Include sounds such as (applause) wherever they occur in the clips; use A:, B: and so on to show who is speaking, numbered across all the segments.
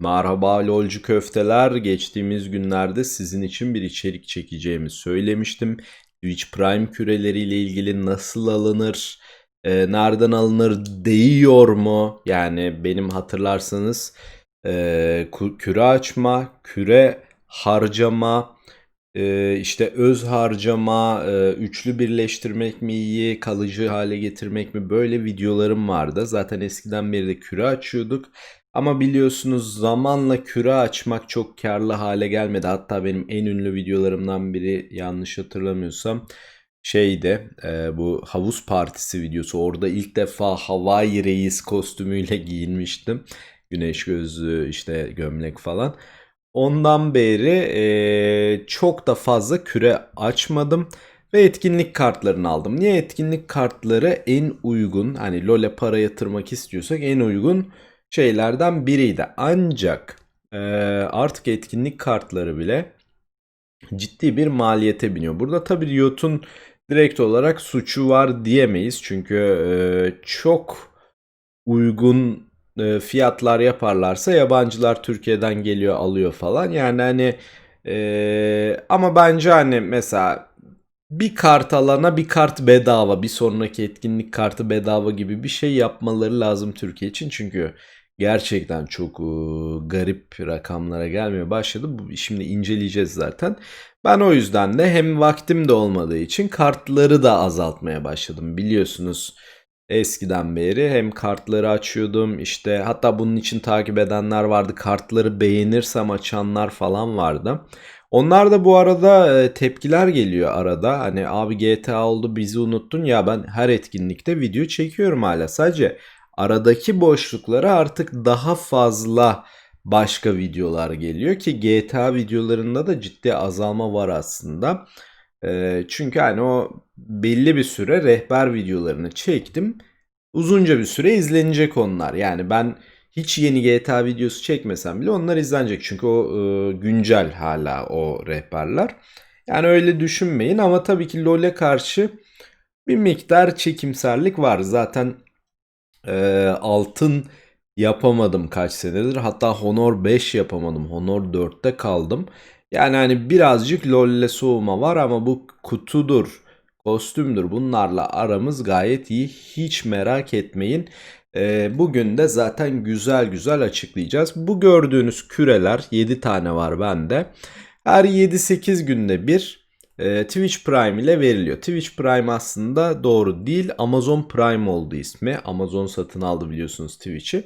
A: Merhaba lolcu köfteler. Geçtiğimiz günlerde sizin için bir içerik çekeceğimi söylemiştim. Twitch Prime küreleriyle ilgili nasıl alınır, e, nereden alınır, değiyor mu? Yani benim hatırlarsanız e, küre açma, küre harcama, e, işte öz harcama, e, üçlü birleştirmek mi iyi, kalıcı hale getirmek mi böyle videolarım vardı. Zaten eskiden beri de küre açıyorduk. Ama biliyorsunuz zamanla küre açmak çok karlı hale gelmedi. Hatta benim en ünlü videolarımdan biri yanlış hatırlamıyorsam şeyde bu havuz partisi videosu. Orada ilk defa Hawaii reis kostümüyle (laughs) giyinmiştim. Güneş gözlüğü işte gömlek falan. Ondan beri e, çok da fazla küre açmadım ve etkinlik kartlarını aldım. Niye etkinlik kartları en uygun hani LoL'e para yatırmak istiyorsak en uygun şeylerden biriydi. Ancak e, artık etkinlik kartları bile ciddi bir maliyete biniyor. Burada tabii Riot'un direkt olarak suçu var diyemeyiz. Çünkü e, çok uygun e, fiyatlar yaparlarsa yabancılar Türkiye'den geliyor alıyor falan. Yani hani e, ama bence hani mesela bir kart alana bir kart bedava bir sonraki etkinlik kartı bedava gibi bir şey yapmaları lazım Türkiye için. Çünkü gerçekten çok garip rakamlara gelmeye başladı. Şimdi inceleyeceğiz zaten. Ben o yüzden de hem vaktim de olmadığı için kartları da azaltmaya başladım. Biliyorsunuz eskiden beri hem kartları açıyordum işte hatta bunun için takip edenler vardı. Kartları beğenirsem açanlar falan vardı. Onlar da bu arada tepkiler geliyor arada. Hani abi GTA oldu bizi unuttun ya ben her etkinlikte video çekiyorum hala. Sadece aradaki boşluklara artık daha fazla başka videolar geliyor ki GTA videolarında da ciddi azalma var aslında. E, çünkü hani o belli bir süre rehber videolarını çektim. Uzunca bir süre izlenecek onlar. Yani ben hiç yeni GTA videosu çekmesem bile onlar izlenecek. Çünkü o e, güncel hala o rehberler. Yani öyle düşünmeyin ama tabii ki LoL'e karşı bir miktar çekimserlik var. Zaten e, altın yapamadım kaç senedir. Hatta Honor 5 yapamadım. Honor 4'te kaldım. Yani hani birazcık LoL'le soğuma var ama bu kutudur, kostümdür bunlarla aramız gayet iyi. Hiç merak etmeyin. Ee, bugün de zaten güzel güzel açıklayacağız. Bu gördüğünüz küreler 7 tane var bende. Her 7-8 günde bir e, Twitch Prime ile veriliyor. Twitch Prime aslında doğru değil. Amazon Prime oldu ismi. Amazon satın aldı biliyorsunuz Twitch'i.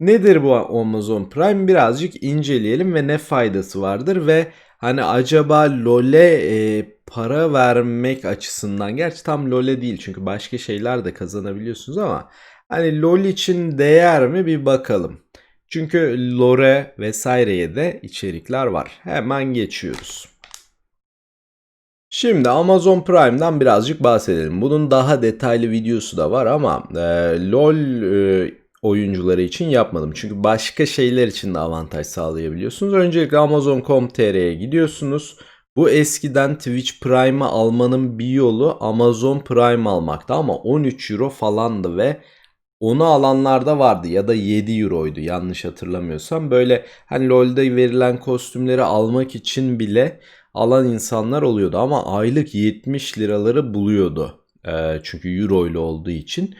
A: Nedir bu Amazon Prime? Birazcık inceleyelim ve ne faydası vardır ve hani acaba LoL'e e, para vermek açısından gerçi tam LoL'e değil çünkü başka şeyler de kazanabiliyorsunuz ama hani LoL için değer mi bir bakalım. Çünkü lore vesaireye de içerikler var. Hemen geçiyoruz. Şimdi Amazon Prime'dan birazcık bahsedelim. Bunun daha detaylı videosu da var ama e, LoL e, oyuncuları için yapmadım. Çünkü başka şeyler için de avantaj sağlayabiliyorsunuz. Öncelikle Amazon.com.tr'ye gidiyorsunuz. Bu eskiden Twitch Prime'ı almanın bir yolu Amazon Prime almakta ama 13 euro falandı ve onu alanlar da vardı ya da 7 euroydu yanlış hatırlamıyorsam. Böyle hani LoL'de verilen kostümleri almak için bile alan insanlar oluyordu ama aylık 70 liraları buluyordu. Ee, çünkü euro ile olduğu için.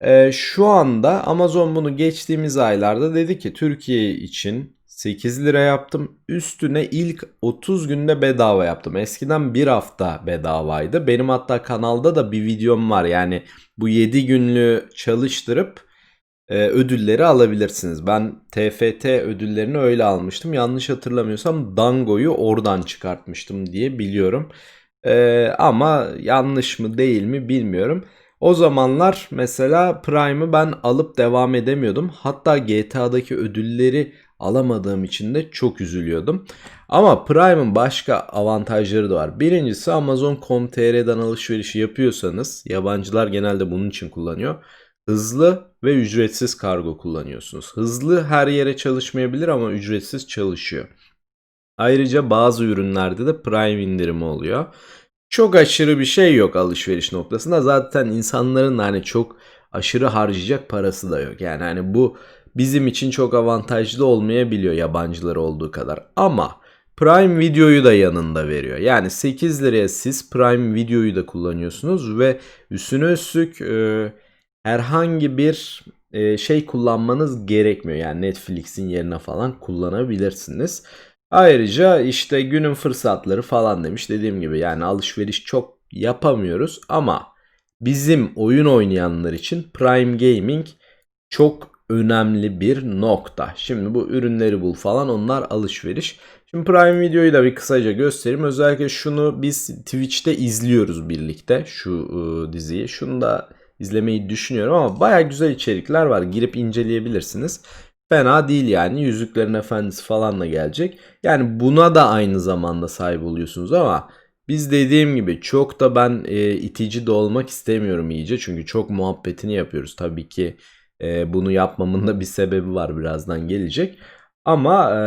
A: Ee, şu anda Amazon bunu geçtiğimiz aylarda dedi ki Türkiye için 8 lira yaptım. Üstüne ilk 30 günde bedava yaptım. Eskiden bir hafta bedavaydı. Benim hatta kanalda da bir videom var. Yani bu 7 günlüğü çalıştırıp e, ödülleri alabilirsiniz. Ben TFT ödüllerini öyle almıştım. Yanlış hatırlamıyorsam Dango'yu oradan çıkartmıştım diye biliyorum. E, ama yanlış mı değil mi bilmiyorum. O zamanlar mesela Prime'ı ben alıp devam edemiyordum. Hatta GTA'daki ödülleri alamadığım için de çok üzülüyordum. Ama Prime'ın başka avantajları da var. Birincisi Amazon.com.tr'den alışveriş yapıyorsanız yabancılar genelde bunun için kullanıyor. Hızlı ve ücretsiz kargo kullanıyorsunuz. Hızlı her yere çalışmayabilir ama ücretsiz çalışıyor. Ayrıca bazı ürünlerde de Prime indirimi oluyor. Çok aşırı bir şey yok alışveriş noktasında. Zaten insanların hani çok aşırı harcayacak parası da yok. Yani hani bu bizim için çok avantajlı olmayabiliyor yabancılar olduğu kadar. Ama Prime Video'yu da yanında veriyor. Yani 8 liraya siz Prime Video'yu da kullanıyorsunuz ve üstüne üstlük e, herhangi bir e, şey kullanmanız gerekmiyor. Yani Netflix'in yerine falan kullanabilirsiniz. Ayrıca işte günün fırsatları falan demiş. Dediğim gibi yani alışveriş çok yapamıyoruz ama bizim oyun oynayanlar için Prime Gaming çok önemli bir nokta. Şimdi bu ürünleri bul falan onlar alışveriş. Şimdi Prime Video'yu da bir kısaca göstereyim. Özellikle şunu biz Twitch'te izliyoruz birlikte şu ıı, diziyi. Şunu da izlemeyi düşünüyorum ama baya güzel içerikler var. Girip inceleyebilirsiniz. Fena değil yani. Yüzüklerin Efendisi falan da gelecek. Yani buna da aynı zamanda sahip oluyorsunuz ama biz dediğim gibi çok da ben e, itici de olmak istemiyorum iyice. Çünkü çok muhabbetini yapıyoruz. Tabii ki e, bunu yapmamın da bir sebebi var birazdan gelecek. Ama e,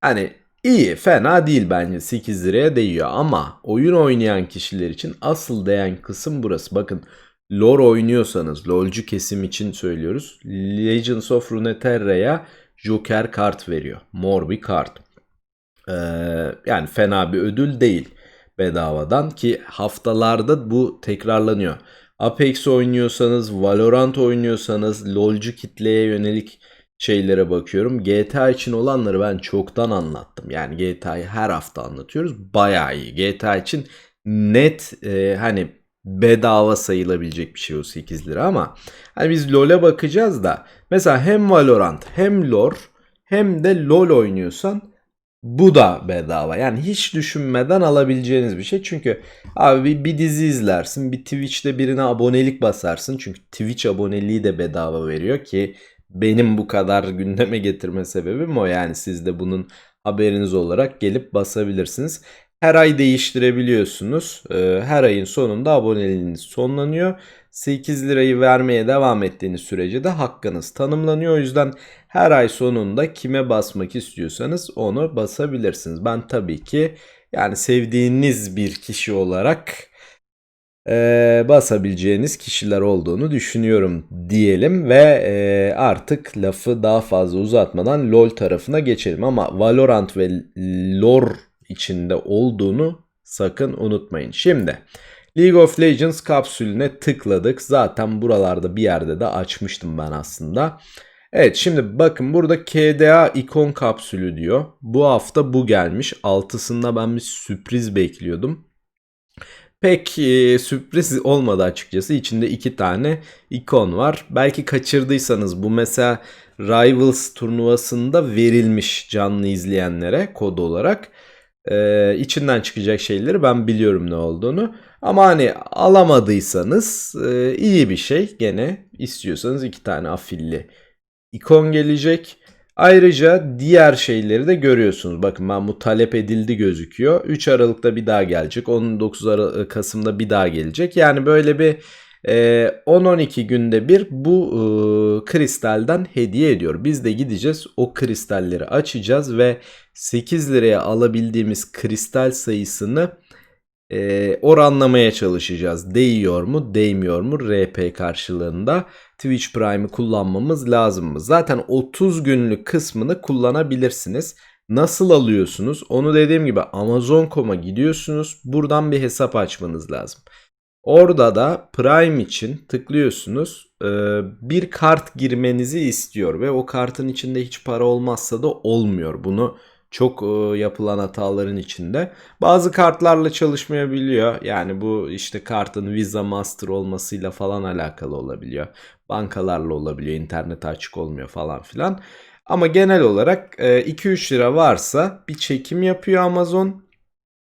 A: hani iyi fena değil bence 8 liraya değiyor. Ama oyun oynayan kişiler için asıl değen kısım burası. Bakın lore oynuyorsanız LoL'cu kesim için söylüyoruz. Legends of Runeterra'ya Joker kart veriyor. Mor bir kart. Ee, yani fena bir ödül değil bedavadan ki haftalarda bu tekrarlanıyor. Apex oynuyorsanız, Valorant oynuyorsanız, LoL'cu kitleye yönelik şeylere bakıyorum. GTA için olanları ben çoktan anlattım. Yani GTA'yı her hafta anlatıyoruz. Bayağı iyi. GTA için net e, hani bedava sayılabilecek bir şey o 8 lira ama hani biz LoL'e bakacağız da mesela hem Valorant hem LoL hem de LoL oynuyorsan bu da bedava. Yani hiç düşünmeden alabileceğiniz bir şey. Çünkü abi bir dizi izlersin, bir Twitch'te birine abonelik basarsın. Çünkü Twitch aboneliği de bedava veriyor ki benim bu kadar (laughs) gündeme getirme sebebim o. Yani siz de bunun haberiniz olarak gelip basabilirsiniz. Her ay değiştirebiliyorsunuz. Ee, her ayın sonunda aboneliğiniz sonlanıyor. 8 lirayı vermeye devam ettiğiniz sürece de hakkınız tanımlanıyor. O yüzden her ay sonunda kime basmak istiyorsanız onu basabilirsiniz. Ben tabii ki yani sevdiğiniz bir kişi olarak e, basabileceğiniz kişiler olduğunu düşünüyorum diyelim ve e, artık lafı daha fazla uzatmadan LoL tarafına geçelim ama Valorant ve LoR içinde olduğunu sakın unutmayın. Şimdi League of Legends kapsülüne tıkladık. Zaten buralarda bir yerde de açmıştım ben aslında. Evet şimdi bakın burada KDA ikon kapsülü diyor. Bu hafta bu gelmiş. Altısında ben bir sürpriz bekliyordum. Pek e, sürpriz olmadı açıkçası. İçinde iki tane ikon var. Belki kaçırdıysanız bu mesela Rivals turnuvasında verilmiş canlı izleyenlere kod olarak. Ee, içinden çıkacak şeyleri ben biliyorum ne olduğunu. Ama hani alamadıysanız e, iyi bir şey. Gene istiyorsanız iki tane afilli ikon gelecek. Ayrıca diğer şeyleri de görüyorsunuz. Bakın ben bu talep edildi gözüküyor. 3 Aralık'ta bir daha gelecek. 19 Aralık, Kasım'da bir daha gelecek. Yani böyle bir e, 10-12 günde bir bu e, kristalden hediye ediyor. Biz de gideceğiz o kristalleri açacağız ve 8 liraya alabildiğimiz kristal sayısını e, oranlamaya çalışacağız. Değiyor mu, değmiyor mu RP karşılığında Twitch Prime'ı kullanmamız lazım mı? Zaten 30 günlük kısmını kullanabilirsiniz. Nasıl alıyorsunuz? Onu dediğim gibi Amazon.com'a gidiyorsunuz. Buradan bir hesap açmanız lazım. Orada da Prime için tıklıyorsunuz. Ee, bir kart girmenizi istiyor ve o kartın içinde hiç para olmazsa da olmuyor. Bunu çok e, yapılan hataların içinde. Bazı kartlarla çalışmayabiliyor. Yani bu işte kartın Visa Master olmasıyla falan alakalı olabiliyor. Bankalarla olabiliyor. İnternet açık olmuyor falan filan. Ama genel olarak 2-3 e, lira varsa bir çekim yapıyor Amazon.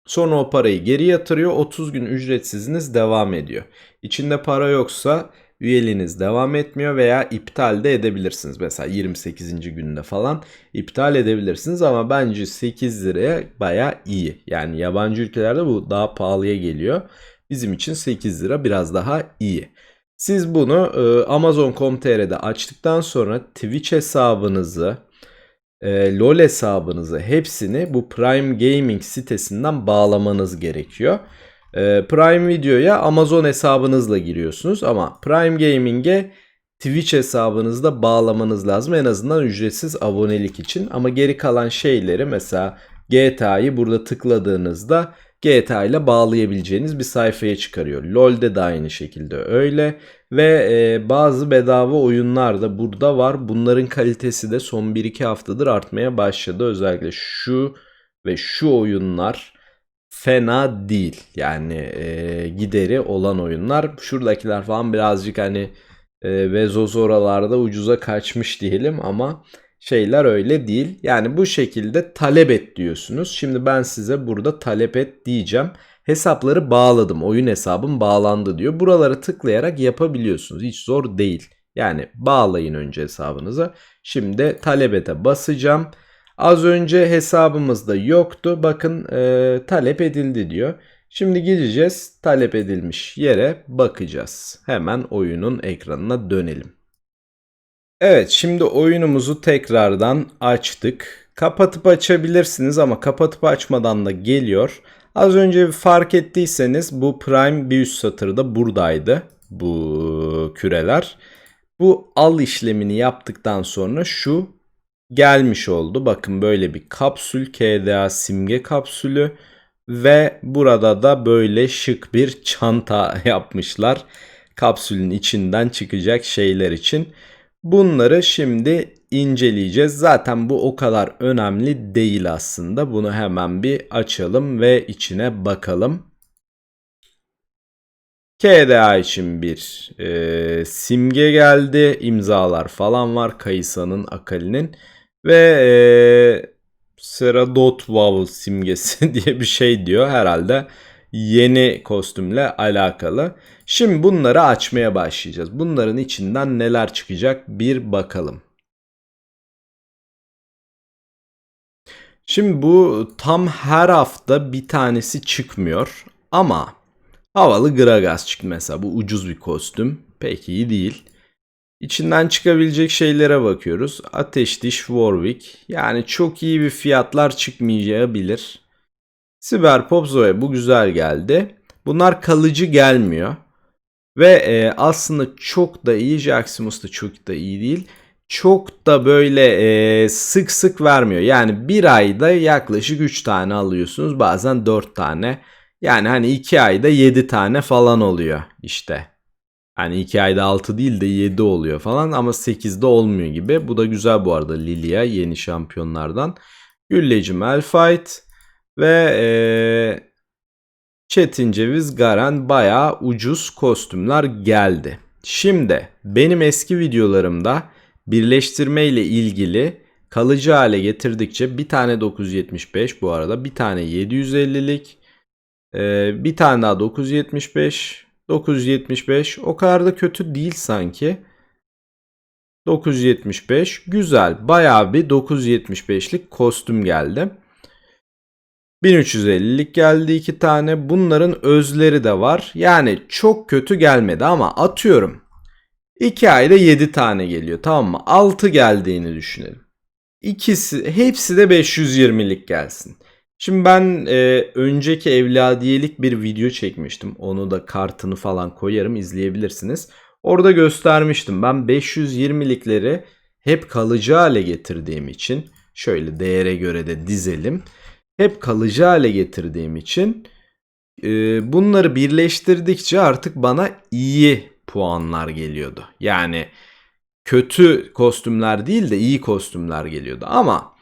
A: Sonra o parayı geri yatırıyor. 30 gün ücretsiziniz devam ediyor. İçinde para yoksa üyeliğiniz devam etmiyor veya iptal de edebilirsiniz. Mesela 28. günde falan iptal edebilirsiniz ama bence 8 liraya baya iyi. Yani yabancı ülkelerde bu daha pahalıya geliyor. Bizim için 8 lira biraz daha iyi. Siz bunu e, Amazon.com.tr'de açtıktan sonra Twitch hesabınızı, e, LoL hesabınızı hepsini bu Prime Gaming sitesinden bağlamanız gerekiyor. E, Prime Video'ya Amazon hesabınızla giriyorsunuz ama Prime Gaming'e Twitch hesabınızda bağlamanız lazım. En azından ücretsiz abonelik için. Ama geri kalan şeyleri mesela GTA'yı burada tıkladığınızda GTA ile bağlayabileceğiniz bir sayfaya çıkarıyor. LoL'de de aynı şekilde öyle. Ve e, bazı bedava oyunlar da burada var. Bunların kalitesi de son 1-2 haftadır artmaya başladı. Özellikle şu ve şu oyunlar fena değil. Yani e, gideri olan oyunlar. Şuradakiler falan birazcık hani e, Vezos oralarda ucuza kaçmış diyelim ama şeyler öyle değil. Yani bu şekilde talep et diyorsunuz. Şimdi ben size burada talep et diyeceğim. Hesapları bağladım. Oyun hesabım bağlandı diyor. Buralara tıklayarak yapabiliyorsunuz. Hiç zor değil. Yani bağlayın önce hesabınıza. Şimdi talep ete basacağım. Az önce hesabımızda yoktu. Bakın e, talep edildi diyor. Şimdi gideceğiz talep edilmiş yere bakacağız. Hemen oyunun ekranına dönelim. Evet şimdi oyunumuzu tekrardan açtık. Kapatıp açabilirsiniz ama kapatıp açmadan da geliyor. Az önce fark ettiyseniz bu Prime bir üst satırda buradaydı bu küreler. Bu al işlemini yaptıktan sonra şu gelmiş oldu. Bakın böyle bir kapsül KDA simge kapsülü ve burada da böyle şık bir çanta (laughs) yapmışlar. Kapsülün içinden çıkacak şeyler için. Bunları şimdi inceleyeceğiz. Zaten bu o kadar önemli değil aslında. Bunu hemen bir açalım ve içine bakalım. KDA için bir e, simge geldi. İmzalar falan var. Kayısa'nın, Akali'nin. Ve e, Seradot Wow simgesi (laughs) diye bir şey diyor. Herhalde yeni kostümle alakalı. Şimdi bunları açmaya başlayacağız. Bunların içinden neler çıkacak bir bakalım. Şimdi bu tam her hafta bir tanesi çıkmıyor ama havalı Gragas çıktı mesela. Bu ucuz bir kostüm. Pek iyi değil. İçinden çıkabilecek şeylere bakıyoruz. Ateş Diş Warwick. Yani çok iyi bir fiyatlar çıkmayabilir. Siber Pop Zoe bu güzel geldi. Bunlar kalıcı gelmiyor. Ve e, aslında çok da iyi. Jaximus da çok da iyi değil. Çok da böyle e, sık sık vermiyor. Yani bir ayda yaklaşık 3 tane alıyorsunuz. Bazen 4 tane. Yani hani 2 ayda 7 tane falan oluyor işte. Hani 2 ayda 6 değil de 7 oluyor falan ama 8'de olmuyor gibi. Bu da güzel bu arada Lilia yeni şampiyonlardan. Gülleci Malphite ve ee, Çetin Ceviz Garen bayağı ucuz kostümler geldi. Şimdi benim eski videolarımda birleştirme ile ilgili kalıcı hale getirdikçe bir tane 975 bu arada bir tane 750'lik bir tane daha 975 975 o kadar da kötü değil sanki. 975 güzel bayağı bir 975'lik kostüm geldi. 1350'lik geldi iki tane. Bunların özleri de var. Yani çok kötü gelmedi ama atıyorum. 2 ayda 7 tane geliyor tamam mı? 6 geldiğini düşünelim. İkisi hepsi de 520'lik gelsin. Şimdi ben e, önceki evladiyelik bir video çekmiştim. Onu da kartını falan koyarım izleyebilirsiniz. Orada göstermiştim. Ben 520'likleri hep kalıcı hale getirdiğim için şöyle değere göre de dizelim. Hep kalıcı hale getirdiğim için e, bunları birleştirdikçe artık bana iyi puanlar geliyordu. Yani kötü kostümler değil de iyi kostümler geliyordu. Ama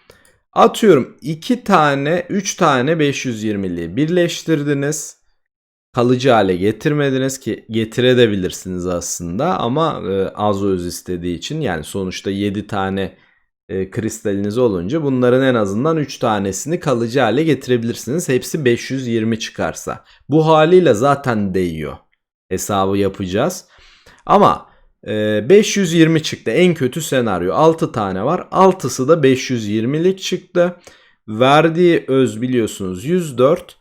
A: atıyorum 2 tane 3 tane 520'liği birleştirdiniz. Kalıcı hale getirmediniz ki getirebilirsiniz aslında ama e, az öz istediği için yani sonuçta 7 tane e, kristaliniz olunca bunların en azından 3 tanesini kalıcı hale getirebilirsiniz. Hepsi 520 çıkarsa. Bu haliyle zaten değiyor. Hesabı yapacağız. Ama e, 520 çıktı. En kötü senaryo. 6 tane var. 6'sı da 520'lik çıktı. Verdiği öz biliyorsunuz 104.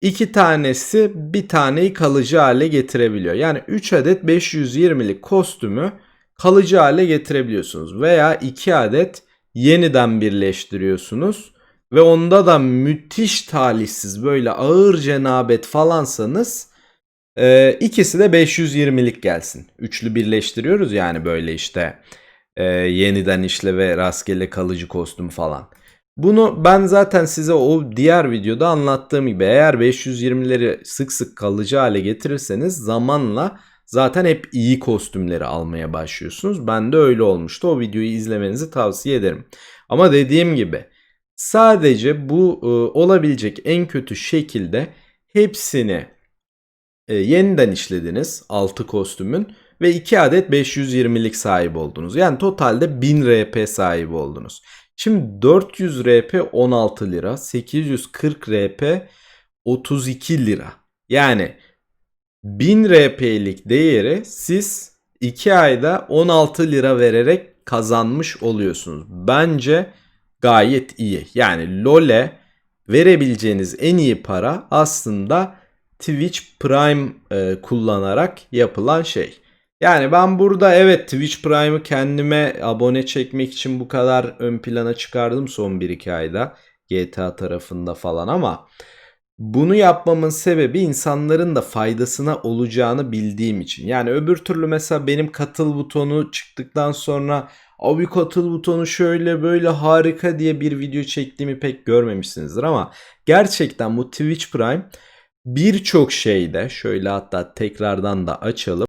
A: 2 tanesi bir taneyi kalıcı hale getirebiliyor. Yani 3 adet 520'lik kostümü kalıcı hale getirebiliyorsunuz. Veya 2 adet yeniden birleştiriyorsunuz. Ve onda da müthiş talihsiz böyle ağır cenabet falansanız Ee, ikisi de 520'lik gelsin. Üçlü birleştiriyoruz yani böyle işte e, yeniden işle ve rastgele kalıcı kostüm falan. Bunu ben zaten size o diğer videoda anlattığım gibi eğer 520'leri sık sık kalıcı hale getirirseniz zamanla zaten hep iyi kostümleri almaya başlıyorsunuz. Ben de öyle olmuştu. O videoyu izlemenizi tavsiye ederim. Ama dediğim gibi sadece bu e, olabilecek en kötü şekilde hepsini e, yeniden işlediniz 6 kostümün ve 2 adet 520'lik sahip oldunuz. Yani totalde 1000 RP sahibi oldunuz. Şimdi 400 RP 16 lira, 840 RP 32 lira. Yani 1000 RP'lik değeri siz 2 ayda 16 lira vererek kazanmış oluyorsunuz. Bence gayet iyi. Yani LoL'e verebileceğiniz en iyi para aslında Twitch Prime e, kullanarak yapılan şey. Yani ben burada evet Twitch Prime'ı kendime abone çekmek için bu kadar ön plana çıkardım son 1-2 ayda. GTA tarafında falan ama bunu yapmamın sebebi insanların da faydasına olacağını bildiğim için. Yani öbür türlü mesela benim katıl butonu çıktıktan sonra abi katıl butonu şöyle böyle harika diye bir video çektiğimi pek görmemişsinizdir ama gerçekten bu Twitch Prime birçok şeyde şöyle hatta tekrardan da açalım.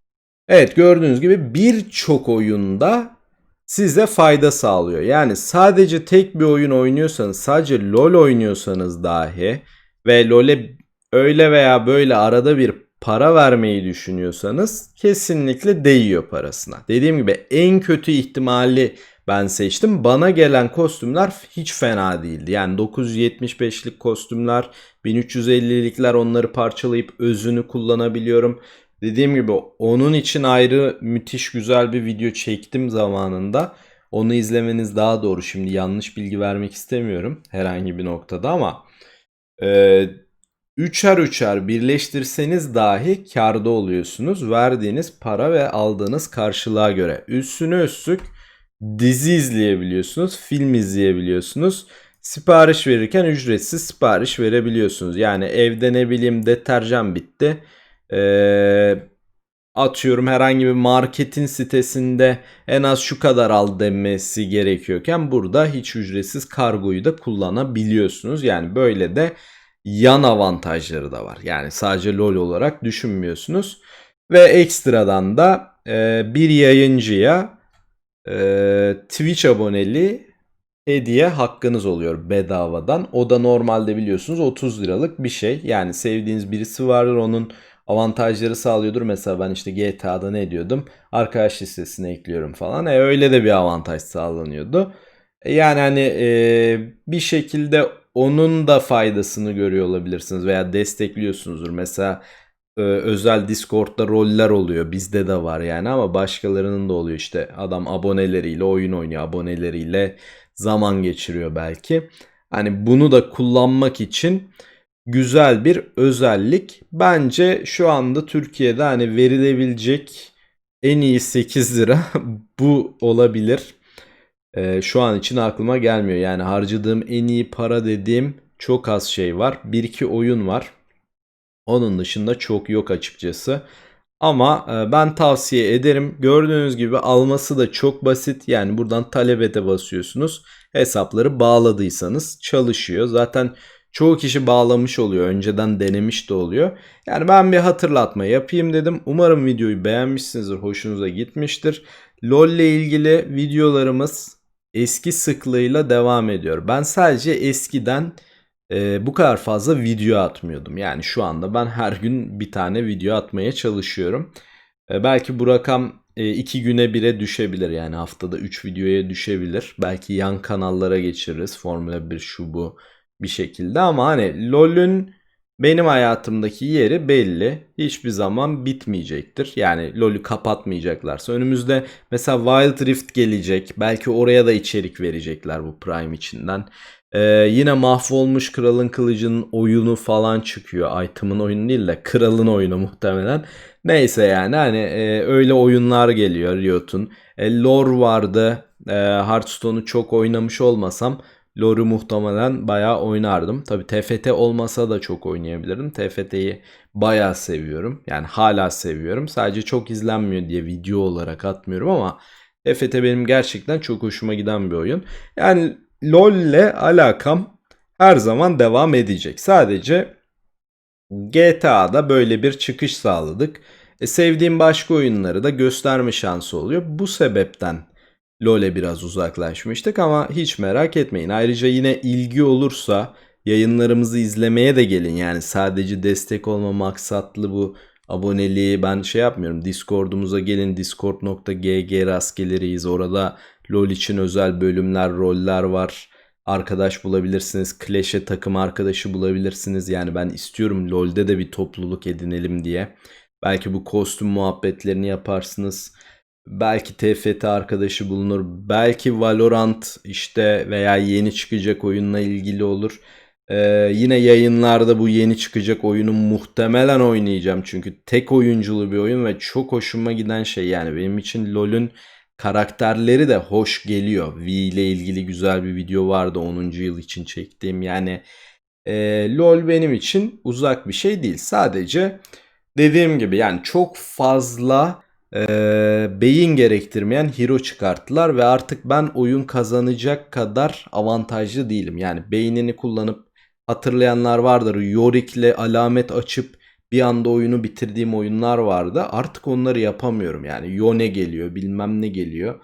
A: Evet gördüğünüz gibi birçok oyunda size fayda sağlıyor. Yani sadece tek bir oyun oynuyorsanız, sadece LoL oynuyorsanız dahi ve LoL'e öyle veya böyle arada bir para vermeyi düşünüyorsanız kesinlikle değiyor parasına. Dediğim gibi en kötü ihtimali ben seçtim. Bana gelen kostümler hiç fena değildi. Yani 975'lik kostümler, 1350'likler onları parçalayıp özünü kullanabiliyorum. Dediğim gibi onun için ayrı müthiş güzel bir video çektim zamanında. Onu izlemeniz daha doğru. Şimdi yanlış bilgi vermek istemiyorum herhangi bir noktada ama e, üçer üçer birleştirseniz dahi karda oluyorsunuz. Verdiğiniz para ve aldığınız karşılığa göre. Üstüne üstlük dizi izleyebiliyorsunuz, film izleyebiliyorsunuz. Sipariş verirken ücretsiz sipariş verebiliyorsunuz. Yani evde ne bileyim deterjan bitti. Ee, atıyorum herhangi bir marketin sitesinde en az şu kadar al demesi gerekiyorken burada hiç ücretsiz kargoyu da kullanabiliyorsunuz. Yani böyle de yan avantajları da var. Yani sadece LoL olarak düşünmüyorsunuz. Ve ekstradan da e, bir yayıncıya e, Twitch aboneli hediye hakkınız oluyor bedavadan. O da normalde biliyorsunuz 30 liralık bir şey. Yani sevdiğiniz birisi vardır onun avantajları sağlıyordur. Mesela ben işte GTA'da ne diyordum? Arkadaş listesine ekliyorum falan. E öyle de bir avantaj sağlanıyordu. E, yani hani e, bir şekilde onun da faydasını görüyor olabilirsiniz veya destekliyorsunuzdur. Mesela e, özel Discord'da roller oluyor. Bizde de var yani ama başkalarının da oluyor işte. Adam aboneleriyle oyun oynuyor. Aboneleriyle zaman geçiriyor belki. Hani bunu da kullanmak için güzel bir özellik. Bence şu anda Türkiye'de hani verilebilecek en iyi 8 lira (laughs) bu olabilir. Ee, şu an için aklıma gelmiyor. Yani harcadığım en iyi para dediğim çok az şey var. Bir iki oyun var. Onun dışında çok yok açıkçası. Ama e, ben tavsiye ederim. Gördüğünüz gibi alması da çok basit. Yani buradan talebete basıyorsunuz. Hesapları bağladıysanız çalışıyor. Zaten çoğu kişi bağlamış oluyor. Önceden denemiş de oluyor. Yani ben bir hatırlatma yapayım dedim. Umarım videoyu beğenmişsinizdir. Hoşunuza gitmiştir. LoL ile ilgili videolarımız eski sıklığıyla devam ediyor. Ben sadece eskiden e, bu kadar fazla video atmıyordum. Yani şu anda ben her gün bir tane video atmaya çalışıyorum. E, belki bu rakam 2 e, güne bire düşebilir. Yani haftada 3 videoya düşebilir. Belki yan kanallara geçiririz. Formula 1 şu bu bir şekilde ama hani LoL'ün benim hayatımdaki yeri belli. Hiçbir zaman bitmeyecektir. Yani LoL'ü kapatmayacaklarsa. Önümüzde mesela Wild Rift gelecek. Belki oraya da içerik verecekler bu Prime içinden. Ee, yine mahvolmuş Kralın Kılıcı'nın oyunu falan çıkıyor. Item'ın oyunu değil de Kral'ın oyunu muhtemelen. Neyse yani hani e, öyle oyunlar geliyor Riot'un. E, lore vardı. E, Hearthstone'u çok oynamış olmasam LoL'ü muhtemelen bayağı oynardım. Tabi TFT olmasa da çok oynayabilirdim. TFT'yi bayağı seviyorum. Yani hala seviyorum. Sadece çok izlenmiyor diye video olarak atmıyorum ama TFT benim gerçekten çok hoşuma giden bir oyun. Yani LoL ile alakam her zaman devam edecek. Sadece GTA'da böyle bir çıkış sağladık. E, sevdiğim başka oyunları da gösterme şansı oluyor. Bu sebepten LoL'e biraz uzaklaşmıştık ama hiç merak etmeyin. Ayrıca yine ilgi olursa yayınlarımızı izlemeye de gelin. Yani sadece destek olma maksatlı bu aboneliği ben şey yapmıyorum. Discord'umuza gelin. Discord.gg rastgeleriyiz. Orada LoL için özel bölümler, roller var. Arkadaş bulabilirsiniz. Clash'e takım arkadaşı bulabilirsiniz. Yani ben istiyorum LoL'de de bir topluluk edinelim diye. Belki bu kostüm muhabbetlerini yaparsınız. Belki TFT arkadaşı bulunur. Belki Valorant işte veya yeni çıkacak oyunla ilgili olur. Ee, yine yayınlarda bu yeni çıkacak oyunu muhtemelen oynayacağım. Çünkü tek oyunculu bir oyun ve çok hoşuma giden şey yani benim için LoL'ün karakterleri de hoş geliyor. V ile ilgili güzel bir video vardı 10. yıl için çektiğim. Yani e, LoL benim için uzak bir şey değil. Sadece dediğim gibi yani çok fazla e, beyin gerektirmeyen hero çıkarttılar ve artık ben oyun kazanacak kadar avantajlı değilim. Yani beynini kullanıp hatırlayanlar vardır. Yorik'le alamet açıp bir anda oyunu bitirdiğim oyunlar vardı. Artık onları yapamıyorum. Yani Yone geliyor, bilmem ne geliyor.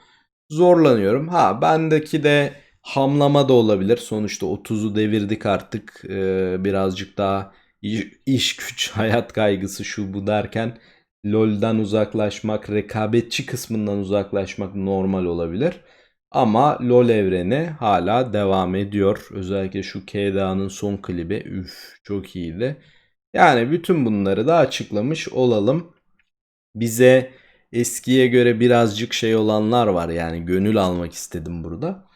A: Zorlanıyorum. Ha bendeki de hamlama da olabilir. Sonuçta 30'u devirdik artık. Ee, birazcık daha iş, iş güç, (laughs) hayat kaygısı şu bu derken LoL'den uzaklaşmak, rekabetçi kısmından uzaklaşmak normal olabilir. Ama LoL evreni hala devam ediyor. Özellikle şu KDA'nın son klibi üf çok iyiydi. Yani bütün bunları da açıklamış olalım. Bize eskiye göre birazcık şey olanlar var yani gönül almak istedim burada.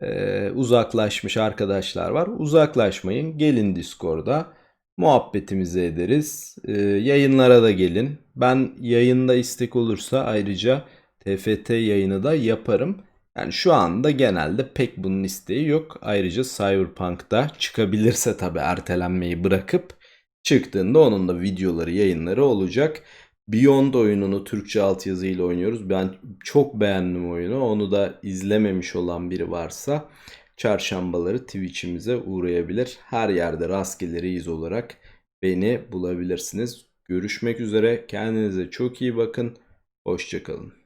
A: Ee, uzaklaşmış arkadaşlar var. Uzaklaşmayın. Gelin Discord'a. Muhabbetimizi ederiz. Ee, yayınlara da gelin. Ben yayında istek olursa ayrıca TFT yayını da yaparım. Yani şu anda genelde pek bunun isteği yok. Ayrıca Cyberpunk'ta çıkabilirse tabi ertelenmeyi bırakıp çıktığında onun da videoları yayınları olacak. Beyond oyununu Türkçe altyazıyla oynuyoruz. Ben çok beğendim oyunu. Onu da izlememiş olan biri varsa çarşambaları Twitch'imize uğrayabilir. Her yerde rastgeleriyiz olarak beni bulabilirsiniz. Görüşmek üzere. Kendinize çok iyi bakın. Hoşçakalın.